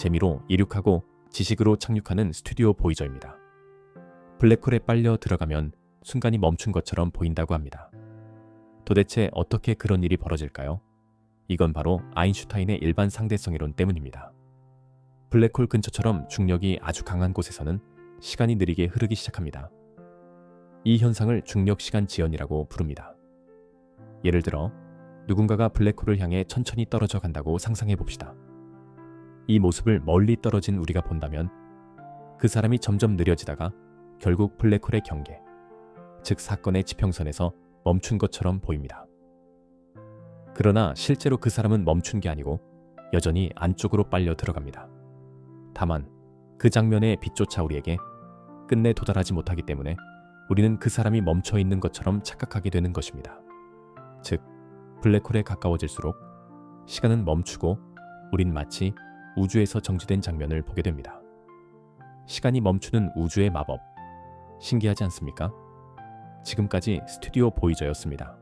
재미로 이륙하고 지식으로 착륙하는 스튜디오 보이저입니다. 블랙홀에 빨려 들어가면 순간이 멈춘 것처럼 보인다고 합니다. 도대체 어떻게 그런 일이 벌어질까요? 이건 바로 아인슈타인의 일반 상대성 이론 때문입니다. 블랙홀 근처처럼 중력이 아주 강한 곳에서는 시간이 느리게 흐르기 시작합니다. 이 현상을 중력 시간 지연이라고 부릅니다. 예를 들어 누군가가 블랙홀을 향해 천천히 떨어져 간다고 상상해 봅시다. 이 모습을 멀리 떨어진 우리가 본다면 그 사람이 점점 느려지다가 결국 블랙홀의 경계, 즉 사건의 지평선에서 멈춘 것처럼 보입니다. 그러나 실제로 그 사람은 멈춘 게 아니고 여전히 안쪽으로 빨려 들어갑니다. 다만 그 장면의 빛조차 우리에게 끝내 도달하지 못하기 때문에 우리는 그 사람이 멈춰 있는 것처럼 착각하게 되는 것입니다. 즉, 블랙홀에 가까워질수록 시간은 멈추고 우린 마치 우주에서 정지된 장면을 보게 됩니다. 시간이 멈추는 우주의 마법. 신기하지 않습니까? 지금까지 스튜디오 보이저였습니다.